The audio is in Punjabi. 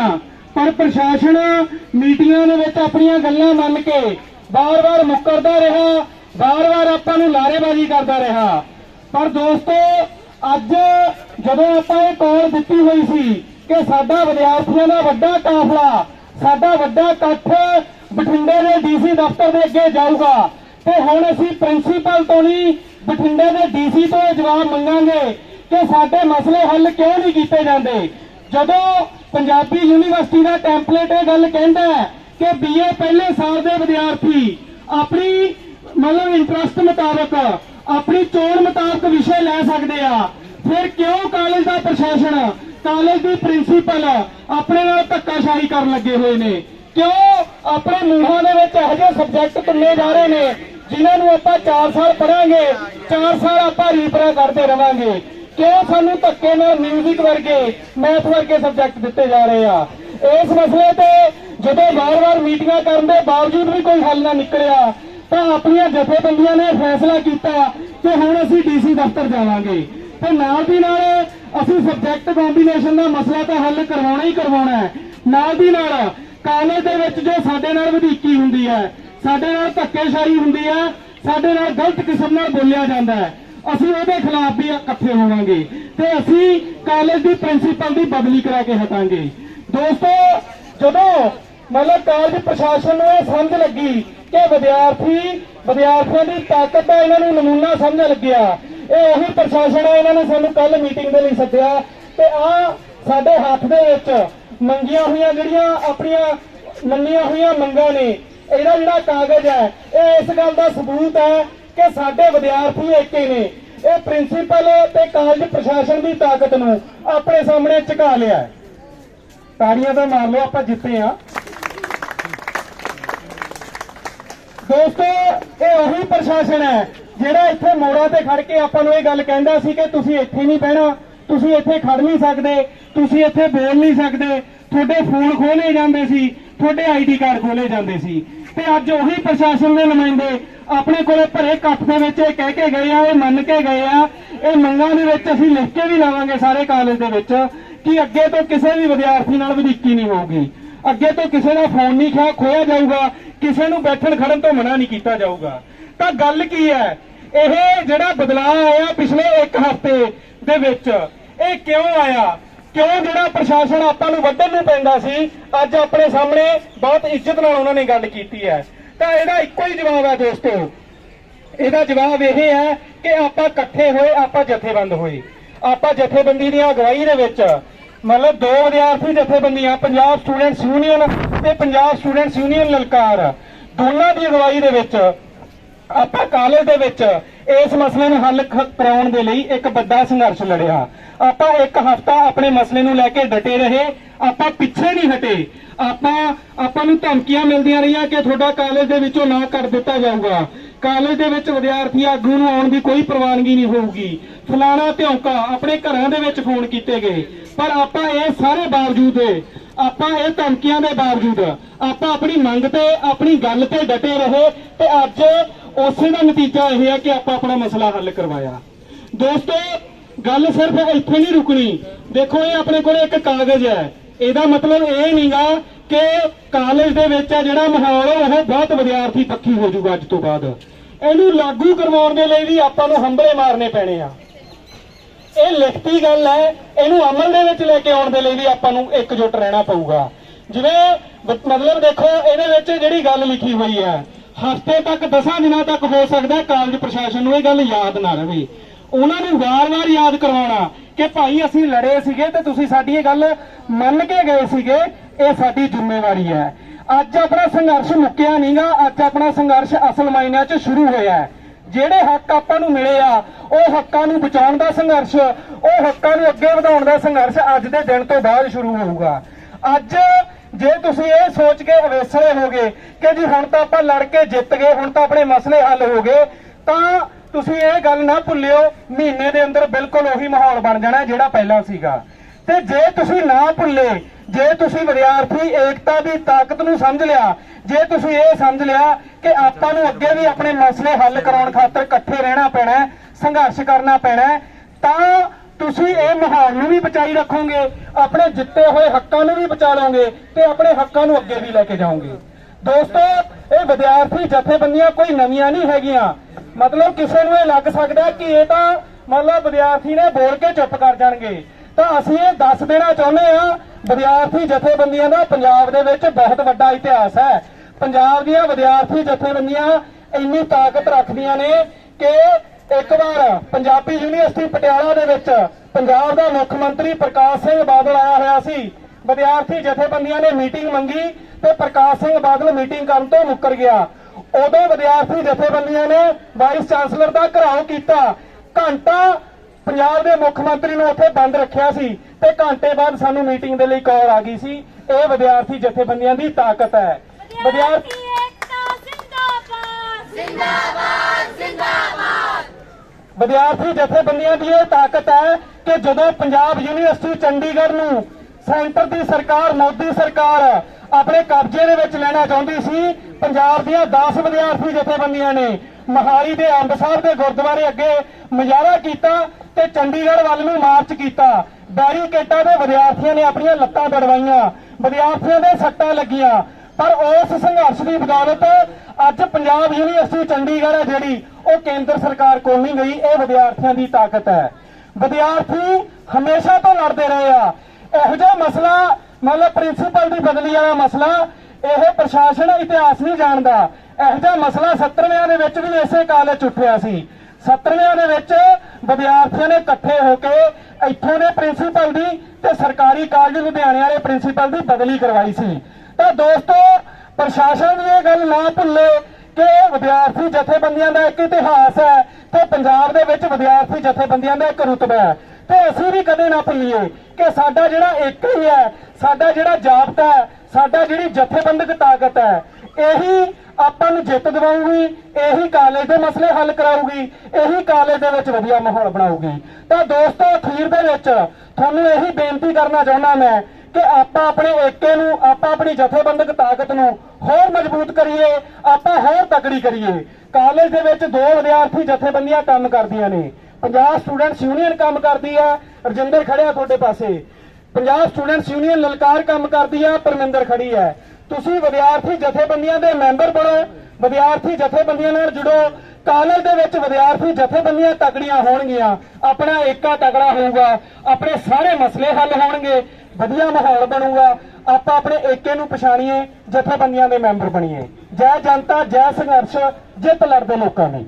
ਕੀਤੀਆਂ ਪਰ ਪ੍ਰਸ਼ਾਸਨ ਮੀਟਿੰਗਾਂ ਦੇ ਵਿੱਚ ਆਪਣੀਆਂ ਗੱਲਾਂ ਮੰਨ ਕੇ ਬਾਰ ਬਾਰ ਮੁੱਕਰਦਾ ਰਿਹਾ, ਵਾਰ-ਵਾਰ ਆਪਾਂ ਨੂੰ ਲਾਰੇਬਾਜ਼ੀ ਕਰਦਾ ਰਿਹਾ। ਪਰ ਦੋਸਤੋ, ਅੱਜ ਜਦੋਂ ਆਪਾਂ ਇਹ ਕਾਲ ਦਿੱਤੀ ਹੋਈ ਸੀ ਕਿ ਸਾਡਾ ਵਿਦਿਆਰਥੀਆਂ ਦਾ ਵੱਡਾ ਕਾਫਲਾ, ਸਾਡਾ ਵੱਡਾ ਇਕੱਠ ਬਠਿੰਡੇ ਦੇ ਡੀਸੀ ਦਫ਼ਤਰ ਦੇ ਅੱਗੇ ਜਾਊਗਾ, ਤੇ ਹੁਣ ਅਸੀਂ ਪ੍ਰਿੰਸੀਪਲ ਤੋਂ ਨਹੀਂ, ਬਠਿੰਡੇ ਦੇ ਡੀਸੀ ਤੋਂ ਇਹ ਜਵਾਬ ਮੰਗਾਂਗੇ ਕਿ ਸਾਡੇ ਮਸਲੇ ਹੱਲ ਕਿਉਂ ਨਹੀਂ ਕੀਤੇ ਜਾਂਦੇ? ਜਦੋਂ ਪੰਜਾਬੀ ਯੂਨੀਵਰਸਿਟੀ ਦਾ ਟੈਂਪਲੇਟ ਇਹ ਗੱਲ ਕਹਿੰਦਾ ਹੈ ਕਿ ਬੀਏ ਪਹਿਲੇ ਸਾਲ ਦੇ ਵਿਦਿਆਰਥੀ, ਆਪਣੀ ਮਤਲਬ ਇੰਟਰਸਟ ਮੁਤਾਬਕ, ਆਪਣੀ ਚੋਣ ਮੁਤਾਬਕ ਵਿਸ਼ੇ ਲੈ ਸਕਦੇ ਆ। ਫਿਰ ਕਿਉਂ ਕਾਲਜ ਦਾ ਪ੍ਰਸ਼ਾਸਨ ਕਾਲਜ ਦੀ ਪ੍ਰਿੰਸੀਪਲ ਆਪਣੇ ਨਾਲ ਧੱਕਾਸ਼ਾਹੀ ਕਰਨ ਲੱਗੇ ਹੋਏ ਨੇ? ਕਿਉਂ ਆਪਣੇ ਮੂੰਹਾਂ ਦੇ ਵਿੱਚ ਇਹੋ ਜਿਹੇ ਸਬਜੈਕਟ ਤੁੰਨੇ ਜਾ ਰਹੇ ਨੇ, ਜਿਨ੍ਹਾਂ ਨੂੰ ਆਪਾਂ 4 ਸਾਲ ਪੜਾਂਗੇ 4 ਸਾਲ ਆਪਾਂ ਰੀਪਰਾ ਕਰਦੇ ਰਵਾਂਗੇ? ਕਿਉਂ ਸਾਨੂੰ ਧੱਕੇ ਨਾਲ ਮਿਊਜ਼ਿਕ ਵਰਗੇ ਮੈਥ ਵਰਗੇ ਸਬਜੈਕਟ ਦਿੱਤੇ ਜਾ ਰਹੇ ਆ, ਇਸ ਮਸਲੇ ਤੇ ਜਦੋਂ ਵਾਰ-ਵਾਰ ਮੀਟਿੰਗਾਂ ਕਰਨ ਦੇ ਬਾਵਜੂਦ ਵੀ ਕੋਈ ਹੱਲ ਨਾ ਨਿਕਲਿਆ, ਤਾਂ ਆਪਣੀਆਂ ਜਥੇਬੰਦੀਆਂ ਨੇ ਫੈਸਲਾ ਕੀਤਾ ਕਿ ਹੁਣ ਅਸੀਂ ਡੀਸੀ ਦਫ਼ਤਰ ਜਾਵਾਂਗੇ। ਤੇ ਨਾਲ ਦੀ ਨਾਲ ਅਸੀਂ ਸਬਜੈਕਟ ਕੰਬੀਨੇਸ਼ਨ ਦਾ ਮਸਲਾ ਤਾਂ ਹੱਲ ਕਰਵਾਉਣਾ ਹੀ ਕਰਵਾਉਣਾ ਹੈ। ਨਾਲ ਦੀ ਨਾਲ ਕਾਲਜ ਦੇ ਵਿੱਚ ਜੋ ਸਾਡੇ ਨਾਲ ਵਧੀਕੀ ਹੁੰਦੀ ਹੈ, ਸਾਡੇ ਨਾਲ ਧੱਕੇਸ਼ਾਹੀ ਹੁੰਦੀ ਹੈ ਸਾਡੇ ਨਾਲ ਗਲਤ ਕਿਸਮ ਨਾਲ ਬੋਲਿਆ ਜਾਂਦਾ ਹੈ। ਅਸੀਂ ਉਹਦੇ ਖਿਲਾਫ ਵੀ ਇਕੱਠੇ ਹੋਵਾਂਗੇ ਤੇ ਅਸੀਂ ਕਾਲਜ ਦੀ ਪ੍ਰਿੰਸੀਪਲ ਦੀ ਬਦਲੀ ਕਰਾ ਕੇ ਹਟਾਂਗੇ। ਦੋਸਤੋ, ਜਦੋਂ ਮਤਲਬ ਕਾਲਜ ਪ੍ਰਸ਼ਾਸਨ ਨੂੰ ਇਹ ਸਮਝ ਲੱਗੀ ਕਿ ਵਿਦਿਆਰਥੀ, ਵਿਦਿਆਰਥੀਆਂ ਦੀ ਤਾਕਤ ਦਾ ਇਹਨਾਂ ਨੂੰ ਨਮੂਨਾ ਸਮਝ ਲੱਗਿਆ, ਇਹ ਉਹੀ ਪ੍ਰਸ਼ਾਸਨ ਆ, ਇਹਨਾਂ ਨੇ ਸਾਨੂੰ ਕੱਲ ਮੀਟਿੰਗ ਦੇ ਲਈ ਸੱਦਿਆ ਤੇ ਆ ਸਾਡੇ ਹੱਥ ਦੇ ਵਿੱਚ ਮੰਗੀਆਂ ਹੋਈਆਂ ਜਿਹੜੀਆਂ ਆਪਣੀਆਂ ਮੰਨੀਆਂ ਹੋਈਆਂ ਮੰਗਾਂ ਨੇ, ਇਹਦਾ ਜਿਹੜਾ ਕਾਗਜ਼ ਹੈ, ਇਹ ਇਸ ਗੱਲ ਦਾ ਸਬੂਤ ਹੈ ਕਿ ਸਾਡੇ ਵਿਦਿਆਰਥੀ ਏਕੇ ਨੇ। ਇਹ ਪ੍ਰਿੰਸੀਪਲ ਤੇ ਕਾਲਜ ਪ੍ਰਸ਼ਾਸਨ ਦੀ ਤਾਕਤ ਨੂੰ ਆਪਣੇ ਸਾਹਮਣੇ ਝੁਕਾ ਲਿਆ ਤਾੜੀਆਂ ਤਾਂ ਮਾਰ ਲਓ, ਆਪਾਂ ਜਿੱਤੇ ਆ ਦੋਸਤੋ, ਇਹ ਉਹੀ ਪ੍ਰਸ਼ਾਸਨ ਹੈ ਜਿਹੜਾ ਇੱਥੇ ਮੋੜਾਂ ਤੇ ਖੜ ਕੇ ਆਪਾਂ ਨੂੰ ਇਹ ਗੱਲ ਕਹਿੰਦਾ ਸੀ ਕਿ ਤੁਸੀਂ ਇੱਥੇ ਨਹੀਂ ਬਹਿਣਾ, ਤੁਸੀਂ ਇੱਥੇ ਖੜ ਨਹੀਂ ਸਕਦੇ, ਤੁਸੀਂ ਇੱਥੇ ਬੋਲ ਨਹੀਂ ਸਕਦੇ। ਤੁਹਾਡੇ ਫੋਨ ਖੋਲੇ ਜਾਂਦੇ ਸੀ, ਤੁਹਾਡੇ ਆਈਡੀ ਕਾਰਡ ਖੋਲੇ ਜਾਂਦੇ ਸੀ। ਤੇ ਅੱਜ ਉਹੀ ਪ੍ਰਸ਼ਾਸਨ ਦੇ ਨੁਮਾਇੰਦੇ ਆਪਣੇ ਕੋਲੇ ਭਰੇ ਇਕੱਠ ਦੇ ਵਿੱਚ ਇਹ ਕਹਿ ਕੇ ਗਏ ਆ, ਇਹ ਮੰਨ ਕੇ ਗਏ ਆ, ਇਹ ਮੰਗਾਂ ਦੇ ਵਿੱਚ ਅਸੀਂ ਲਿਖ ਕੇ ਵੀ ਲਾਵਾਂਗੇ ਸਾਰੇ ਕਾਲਜ ਦੇ ਵਿੱਚ ਕਿ ਅੱਗੇ ਤੋਂ ਕਿਸੇ ਵੀ ਵਿਦਿਆਰਥੀ ਨਾਲ ਵਧੀਕੀ ਨਹੀਂ ਹੋਊਗੀ। ਅੱਗੇ ਤੋਂ ਕਿਸੇ ਦਾ ਫੋਨ ਨਹੀਂ ਖਾ ਖੋਇਆ ਜਾਊਗਾ, ਕਿਸੇ ਨੂੰ ਬੈਠਣ ਖੜਨ ਤੋਂ ਮਨਾ ਨਹੀਂ ਕੀਤਾ ਜਾਊਗਾ। ਤਾਂ ਗੱਲ ਕੀ ਹੈ? ਇਹ ਜਿਹੜਾ ਬਦਲਾਅ ਆਇਆ ਪਿਛਲੇ ਇੱਕ ਹਫ਼ਤੇ ਦੇ ਵਿੱਚ, ਇਹ ਕਿਉਂ ਆਇਆ? ਕਿਉਂ ਜਿਹੜਾ ਪ੍ਰਸ਼ਾਸਨ ਆਪਾਂ ਨੂੰ ਵੱਢਣ ਨੂੰ ਪੈਂਦਾ ਸੀ, ਅੱਜ ਆਪਣੇ ਸਾਹਮਣੇ ਬਹੁਤ ਇੱਜ਼ਤ ਨਾਲ ਉਹਨਾਂ ਨੇ ਗੱਲ ਕੀਤੀ ਹੈ। ਤਾਂ ਇਹਦਾ ਇੱਕੋ ਹੀ ਜਵਾਬ ਹੈ ਦੋਸਤੋ। ਇਹਦਾ ਜਵਾਬ ਇਹ ਹੈ ਕਿ ਆਪਾਂ ਇਕੱਠੇ ਹੋਏ, ਆਪਾਂ ਜਥੇਬੰਦ ਹੋਏ। ਆਪਾਂ ਜਥੇਬੰਦੀ ਦੀ ਅਗਵਾਈ ਦੇ ਵਿੱਚ, ਮਤਲਬ ਦੋ ਵਿਦਿਆਰਥੀ ਜਥੇਬੰਦੀਆਂ, ਪੰਜਾਬ ਸਟੂਡੈਂਟਸ ਯੂਨੀਅਨ ਤੇ ਪੰਜਾਬ ਸਟੂਡੈਂਟਸ ਯੂਨੀਅਨ ਲਲਕਾਰ, ਦੋਨਾਂ ਦੀ ਅਗਵਾਈ ਦੇ ਵਿੱਚ, ਆਪਾਂ ਕਾਲਜ ਦੇ ਵਿੱਚ ਇਸ ਮਸਲੇ ਨੂੰ ਹੱਲ ਕਰਾਉਣ ਦੇ ਲਈ ਇੱਕ ਵੱਡਾ ਸੰਘਰਸ਼ ਲੜਿਆ। ਆਪਾਂ ਇੱਕ ਹਫ਼ਤਾ ਆਪਣੇ ਮਸਲੇ ਨੂੰ ਲੈ ਕੇ ਡਟੇ ਰਹੇ, ਆਪਾਂ ਪਿੱਛੇ ਨਹੀਂ ਹਟੇ। ਆਪਾਂ ਆਪਾਂ ਨੂੰ ਧਮਕੀਆਂ ਮਿਲਦੀਆਂ ਰਹੀਆਂ ਕਿ ਤੁਹਾਡਾ ਕਾਲਜ ਦੇ ਵਿੱਚੋਂ ਨਾ ਕਰ ਦਿੱਤਾ ਜਾਊਗਾ। ਕਾਲਜ ਦੇ ਵਿੱਚ ਵਿਦਿਆਰਥੀ ਆਗੂ ਨੂੰ ਆਉਣ ਦੀ ਕੋਈ ਪ੍ਰਵਾਨਗੀ ਨਹੀਂ ਹੋਊਗੀ। ਫਲਾਣਾ ਧੌਂਕਾ ਆਪਣੇ ਘਰਾਂ ਦੇ ਵਿੱਚ ਫੋਨ ਕੀਤੇ ਗਏ। ਪਰ ਆਪਾਂ ਇਹ ਸਾਰੇ ਬਾਵਜੂਦ, ਆਪਾਂ ਇਹ ਧਮਕੀਆਂ ਦੇ ਬਾਵਜੂਦ ਆਪਾਂ ਆਪਣੀ ਮੰਗ ਤੇ, ਆਪਣੀ ਗੱਲ ਤੇ ਡਟੇ ਰਹੇ ਤੇ ਅੱਜ ਉਸੇ ਦਾ ਨਤੀਜਾ ਇਹ ਹੈ ਕਿ ਆਪਾਂ ਆਪਣਾ ਮਸਲਾ ਹੱਲ ਕਰਵਾਇਆ। ਦੋਸਤੋ, ਗੱਲ ਸਿਰਫ ਇੱਥੇ ਨਹੀਂ ਰੁਕਣੀ। ਦੇਖੋ, ਇਹ ਆਪਣੇ ਕੋਲ ਇੱਕ ਕਾਗਜ਼ ਹੈ। ਇਹਦਾ ਮਤਲਬ ਇਹ ਨਹੀਂਗਾ ਕਿ ਕਾਲਜ ਦੇ ਵਿੱਚ ਜਿਹੜਾ ਮਾਹੌਲ ਉਹ ਬਹੁਤ ਵਿਦਿਆਰਥੀ ਪੱਖੀ ਹੋ ਜਾਊਗਾ ਅੱਜ ਤੋਂ ਬਾਅਦ। ਇਹਨੂੰ ਲਾਗੂ ਕਰਵਾਉਣ ਦੇ ਲਈ ਵੀ ਆਪਾਂ ਨੂੰ ਹੰਬਲੇ ਮਾਰਨੇ ਪੈਣੇ ਆ। ਇਹ ਲਿਖਤੀ ਗੱਲ ਹੈ, ਇਹਨੂੰ ਅਮਲ ਦੇ ਵਿੱਚ ਲੈ ਕੇ ਆਉਣ ਦੇ ਲਈ ਵੀ ਆਪਾਂ ਨੂੰ ਇਕਜੁੱਟ ਰਹਿਣਾ ਪਊਗਾ। ਜਿਵੇਂ, ਮਤਲਬ ਦੇਖੋ, ਇਹਦੇ ਵਿੱਚ ਜਿਹੜੀ ਗੱਲ ਲਿਖੀ ਹੋਈ ਹੈ ਹਫ਼ਤੇ ਤੱਕ 10 ਦਿਨਾਂ ਤੱਕ ਹੋ ਸਕਦਾ ਕਾਲਜ ਪ੍ਰਸ਼ਾਸਨ ਨੂੰ ਇਹ ਗੱਲ ਯਾਦ ਨਾ ਰਵੇ। ਉਹਨਾਂ ਨੂੰ ਵਾਰ-ਵਾਰ ਯਾਦ ਕਰਵਾਉਣਾ ਕਿ ਭਾਈ ਅਸੀਂ ਲੜੇ ਸੀਗੇ ਤੇ ਤੁਸੀਂ ਸਾਡੀ ਇਹ ਗੱਲ ਮੰਨ ਕੇ ਗਏ ਸੀਗੇ, ਇਹ ਸਾਡੀ ਜ਼ਿੰਮੇਵਾਰੀ ਹੈ। ਅੱਜ ਆਪਣਾ ਸੰਘਰਸ਼ ਮੁੱਕਿਆ ਨਹੀਂਗਾ, ਅੱਜ ਆਪਣਾ ਸੰਘਰਸ਼ ਅਸਲ ਮਾਇਨਿਆਂ 'ਚ ਸ਼ੁਰੂ ਹੋਇਆ ਹੈ। ਜਿਹੜੇ ਹੱਕ ਆਪਾਂ ਨੂੰ ਮਿਲੇ ਆ, ਉਹ ਹੱਕਾਂ ਨੂੰ ਬਚਾਉਣ ਦਾ ਸੰਘਰਸ਼, ਉਹ ਹੱਕਾਂ ਨੂੰ ਅੱਗੇ ਵਧਾਉਣ ਦਾ ਸੰਘਰਸ਼ ਅੱਜ ਦੇ ਦਿਨ ਤੋਂ ਬਾਅਦ ਸ਼ੁਰੂ ਹੋਊਗਾ। ਅੱਜ ਜੇ ਤੁਸੀਂ ਇਹ ਸੋਚ ਕੇ ਅਵੇਸਲੇ ਹੋਗੇ ਕਿ ਜੀ ਹੁਣ ਤਾਂ ਆਪਾਂ ਲੜ ਕੇ ਜਿੱਤ ਗਏ, ਹੁਣ ਤਾਂ ਆਪਣੇ ਮਸਲੇ ਹੱਲ ਹੋ ਗਏ, ਤਾਂ ਤੁਸੀਂ ਇਹ ਗੱਲ ਨਾ ਭੁੱਲਿਓ, ਮਹੀਨੇ ਦੇ ਅੰਦਰ ਬਿਲਕੁਲ ਉਹੀ ਮਾਹੌਲ ਬਣ ਜਾਣਾ ਜਿਹੜਾ ਪਹਿਲਾਂ ਸੀਗਾ। ਤੇ ਜੇ ਤੁਸੀਂ ਨਾ ਭੁੱਲੇ, ਜੇ ਤੁਸੀਂ ਵਿਦਿਆਰਥੀ ਏਕਤਾ ਦੀ ਤਾਕਤ ਨੂੰ ਸਮਝ ਲਿਆ, ਜੇ ਤੁਸੀਂ ਇਹ ਸਮਝ ਲਿਆ ਕਿ ਆਪਾਂ ਨੂੰ ਅੱਗੇ ਵੀ ਆਪਣੇ ਮਸਲੇ ਹੱਲ ਕਰਾਉਣ ਖਾਤਰ ਇਕੱਠੇ ਰਹਿਣਾ ਪੈਣਾ, ਸੰਘਰਸ਼ ਕਰਨਾ ਪੈਣਾ, ਤਾਂ ਤੁਸੀਂ ਇਹ ਮਾਹੌਲ ਨੂੰ ਵੀ ਬਚਾਈ ਰੱਖੋਗੇ, ਆਪਣੇ ਜਿੱਤੇ ਹੋਏ ਹੱਕਾਂ ਨੂੰ ਵੀ ਬਚਾ ਲਓਗੇ ਤੇ ਆਪਣੇ ਹੱਕਾਂ ਨੂੰ ਅੱਗੇ ਵੀ ਲੈ ਕੇ ਜਾਓਗੇ। ਦੋਸਤੋ, ਇਹ ਵਿਦਿਆਰਥੀ ਜਥੇਬੰਦੀਆਂ ਕੋਈ ਨਵੀਆਂ ਨਹੀਂ ਹੈਗੀਆਂ। ਮਤਲਬ ਕਿਸੇ ਨੂੰ ਇਹ ਲੱਗ ਸਕਦਾ ਕਿ ਇਹ ਤਾਂ ਮਤਲਬ ਵਿਦਿਆਰਥੀ ਨੇ ਬੋਲ ਕੇ ਚੁੱਪ ਕਰ ਜਾਣਗੇ। ਤਾਂ ਅਸੀਂ ਇਹ ਦੱਸ ਦੇਣਾ ਚਾਹੁੰਦੇ ਆ ਵਿਦਿਆਰਥੀ ਜਥੇਬੰਦੀਆਂ ਦਾ ਪੰਜਾਬ ਦੇ ਵਿੱਚ ਬਹੁਤ ਵੱਡਾ ਇਤਿਹਾਸ ਹੈ। ਪੰਜਾਬ ਦੀਆਂ ਵਿਦਿਆਰਥੀ ਜਥੇਬੰਦੀਆਂ ਇੰਨੀ ਤਾਕਤ ਰੱਖਦੀਆਂ ਨੇ ਕਿ ਇੱਕ ਵਾਰ ਪੰਜਾਬੀ ਯੂਨੀਵਰਸਿਟੀ ਪਟਿਆਲਾ ਦੇ ਵਿੱਚ ਪੰਜਾਬ ਦਾ ਮੁੱਖ ਮੰਤਰੀ ਪ੍ਰਕਾਸ਼ ਸਿੰਘ ਬਾਦਲ ਆਇਆ ਹੋਇਆ ਸੀ। ਵਿਦਿਆਰਥੀ ਜਥੇਬੰਦੀਆਂ ਨੇ ਮੀਟਿੰਗ ਮੰਗੀ ਤੇ ਪ੍ਰਕਾਸ਼ ਸਿੰਘ ਬਾਦਲ ਮੀਟਿੰਗ ਕਰਨ ਤੋਂ ਮੁੱਕਰ ਗਿਆ। ਉਦੋਂ ਵਿਦਿਆਰਥੀ ਜਥੇਬੰਦੀਆਂ ਨੇ ਵਾਈਸ ਚਾਂਸਲਰ ਦਾ ਘਰਾਓ ਕੀਤਾ। ਘੰਟਾ ਪੰਜਾਬ ਦੇ ਮੁੱਖ ਮੰਤਰੀ ਨੂੰ ਉੱਥੇ ਬੰਦ ਰੱਖਿਆ ਸੀ ਤੇ ਘੰਟੇ ਬਾਅਦ ਸਾਨੂੰ ਮੀਟਿੰਗ ਦੇ ਲਈ ਕਾਲ ਆ ਗਈ ਸੀ। ਇਹ ਵਿਦਿਆਰਥੀ ਜਥੇਬੰਦੀਆਂ ਦੀ ਤਾਕਤ ਹੈ। ਵਿਦਿਆਰਥੀ ਏਕਤਾ ਜ਼ਿੰਦਾਬਾਦ। ਜ਼ਿੰਦਾਬਾਦ। ਵਿਦਿਆਰਥੀ ਜਥੇਬੰਦੀਆਂ ਦੀ ਇਹ ਤਾਕਤ ਹੈ ਕਿ ਜਦੋਂ ਪੰਜਾਬ ਯੂਨੀਵਰਸਿਟੀ ਚੰਡੀਗੜ੍ਹ ਨੂੰ ਸੈਂਟਰ ਦੀ ਸਰਕਾਰ, ਮੋਦੀ ਸਰਕਾਰ ਆਪਣੇ ਕਬਜ਼ੇ ਦੇ ਵਿੱਚ ਲੈਣਾ ਚਾਹੁੰਦੀ ਸੀ, ਪੰਜਾਬ ਦੀਆਂ 10 ਵਿਦਿਆਰਥੀ ਜਥੇਬੰਦੀਆਂ ਨੇ ਮਹਾਲੀ ਦੇ ਅੰਬ ਸਾਹਿਬ ਦੇ ਗੁਰਦੁਆਰੇ ਅੱਗੇ ਮੁਜ਼ਾਹਰਾ ਕੀਤਾ ਤੇ ਚੰਡੀਗੜ੍ਹ ਵੱਲ ਨੂੰ ਮਾਰਚ ਕੀਤਾ। ਬੈਰੀਕੇਟਾਂ ਦੇ ਵਿਦਿਆਰਥੀਆਂ ਨੇ ਆਪਣੀਆਂ ਲੱਤਾਂ ਵੜਵਾਈਆਂ ਵਿਦਿਆਰਥੀਆਂ ਦੇ ਸੱਟਾਂ ਲੱਗੀਆਂ। ਪਰ ਉਸ ਸੰਘਰਸ਼ ਦੀ ਬਦੌਲਤ ਅੱਜ ਪੰਜਾਬ ਯੂਨੀਵਰਸਿਟੀ ਚੰਡੀਗੜ੍ਹ ਹੈ ਜਿਹੜੀ ਉਹ ਕੇਂਦਰ ਸਰਕਾਰ ਕੋਲ ਨਹੀਂ ਗਈ ਇਹ ਵਿਦਿਆਰਥੀਆਂ ਦੀ ਤਾਕਤ ਹੈ। ਵਿਦਿਆਰਥੀ ਹਮੇਸ਼ਾ ਤੋਂ ਲੜਦੇ ਰਹੇ ਆ। ਇਹੋ ਜਿਹਾ ਮਸਲਾ, ਮਤਲਬ ਪ੍ਰਿੰਸੀਪਲ ਦੀ ਬਦਲੀ ਵਾਲਾ ਮਸਲਾ, ਇਹ ਪ੍ਰਸ਼ਾਸਨ ਇਤਿਹਾਸ ਨਹੀਂ ਜਾਣਦਾ। ਇਹੋ ਜਿਹਾ ਮਸਲਾ 70ਵਿਆਂ ਦੇ ਵਿੱਚ ਵੀ ਇਸੇ ਕਾਲਜ 'ਚ ਉੱਠਿਆ ਸੀ। 70ਵਿਆਂ ਦੇ ਵਿੱਚ ਵਿਦਿਆਰਥੀਆਂ ਨੇ ਇਕੱਠੇ ਹੋ ਕੇ ਇੱਥੋਂ ਦੇ ਪ੍ਰਿੰਸੀਪਲ ਦੀ ਤੇ ਸਰਕਾਰੀ ਕਾਲਜ ਲੁਧਿਆਣੇ ਵਾਲੇ ਪ੍ਰਿੰਸੀਪਲ ਦੀ ਬਦਲੀ ਕਰਵਾਈ ਸੀ। ਤਾਂ ਦੋਸਤੋ, ਪ੍ਰਸ਼ਾਸਨ ਇਹ ਗੱਲ ਨਾ ਭੁੱਲੇ ਕਿ ਵਿਦਿਆਰਥੀ ਜਥੇਬੰਦੀਆਂ ਦਾ ਇੱਕ ਇਤਿਹਾਸ ਹੈ ਤੇ ਪੰਜਾਬ ਦੇ ਵਿੱਚ ਵਿਦਿਆਰਥੀ ਜਥੇਬੰਦੀਆਂ ਦਾ ਇੱਕ ਰੁਤਬਾ ਹੈ। ਤੇ ਅਸੀਂ ਵੀ ਕਦੇ ਨਾ ਭੁੱਲੀਏ ਕਿ ਸਾਡਾ ਜਿਹੜਾ ਇੱਕ ਹੀ ਹੈ, ਸਾਡਾ ਜਿਹੜਾ ਜਾਬਤਾ ਹੈ, ਸਾਡਾ ਜਿਹੜੀ ਜਥੇਬੰਦਕ ਤਾਕਤ ਹੈ, ਇਹੀ ਆਪਾਂ ਨੂੰ ਜਿੱਤ ਦਿਵਾਊਗੀ, ਇਹੀ ਕਾਲਜ ਦੇ ਮਸਲੇ ਹੱਲ ਕਰਾਊਗੀ, ਇਹੀ ਕਾਲਜ ਦੇ ਵਿੱਚ ਵਧੀਆ ਮਾਹੌਲ ਬਣਾਊਗੀ। ਤਾਂ ਦੋਸਤੋ, ਅਖੀਰ ਦੇ ਵਿੱਚ ਤੁਹਾਨੂੰ ਇਹੀ ਬੇਨਤੀ ਕਰਨਾ ਚਾਹੁੰਦਾ ਮੈਂ ਕਿ ਆਪਾਂ ਆਪਣੇ ਏਕੇ ਨੂੰ, ਆਪਾਂ ਆਪਣੀ ਜਥੇਬੰਦਕ ਤਾਕਤ ਨੂੰ ਹੋਰ ਮਜ਼ਬੂਤ ਕਰੀਏ, ਆਪਾਂ ਹੋਰ ਤਕੜੀ ਕਰੀਏ। ਕਾਲਜ ਦੇ ਵਿੱਚ ਦੋ ਵਿਦਿਆਰਥੀ ਜਥੇਬੰਦੀਆਂ ਕੰਮ ਕਰਦੀਆਂ ਨੇ। ਪੰਜਾਬ ਸਟੂਡੈਂਟਸ ਯੂਨੀਅਨ ਕੰਮ ਕਰਦੀ ਆ, ਰਜਿੰਦਰ ਖੜਿਆ ਤੁਹਾਡੇ ਪਾਸੇ। ਪੰਜਾਬ ਸਟੂਡੈਂਟਸ ਯੂਨੀਅਨ ਲਲਕਾਰ ਕੰਮ ਕਰਦੀ ਆ, ਪਰਮਿੰਦਰ ਖੜੀ ਹੈ ਤੁਸੀਂ ਵਿਦਿਆਰਥੀ ਜਥੇਬੰਦੀਆਂ ਦੇ ਮੈਂਬਰ ਬਣੋ, ਵਿਦਿਆਰਥੀ ਜਥੇਬੰਦੀਆਂ ਨਾਲ ਜੁੜੋ ਕਾਲਜ ਦੇ ਵਿੱਚ ਵਿਦਿਆਰਥੀ ਜਥੇਬੰਦੀਆਂ ਤਕੜੀਆਂ ਹੋਣਗੀਆਂ। ਆਪਣਾ ਏਕਾ ਤਕੜਾ ਹੋਊਗਾ। ਆਪਣੇ ਸਾਰੇ ਮਸਲੇ ਹੱਲ ਹੋਣਗੇ। ਵਧੀਆ ਮਾਹੌਲ ਬਣੂਗਾ। ਆਪਾਂ ਆਪਣੇ ਏਕੇ ਨੂੰ ਪਛਾਣੀਏ, ਜਥੇਬੰਦੀਆਂ ਦੇ ਮੈਂਬਰ ਬਣੀਏ। ਜੈ ਜਨਤਾ, ਜੈ ਸੰਘਰਸ਼, ਜਿੱਤ ਲੜਦੇ ਲੋਕਾਂ ਲਈ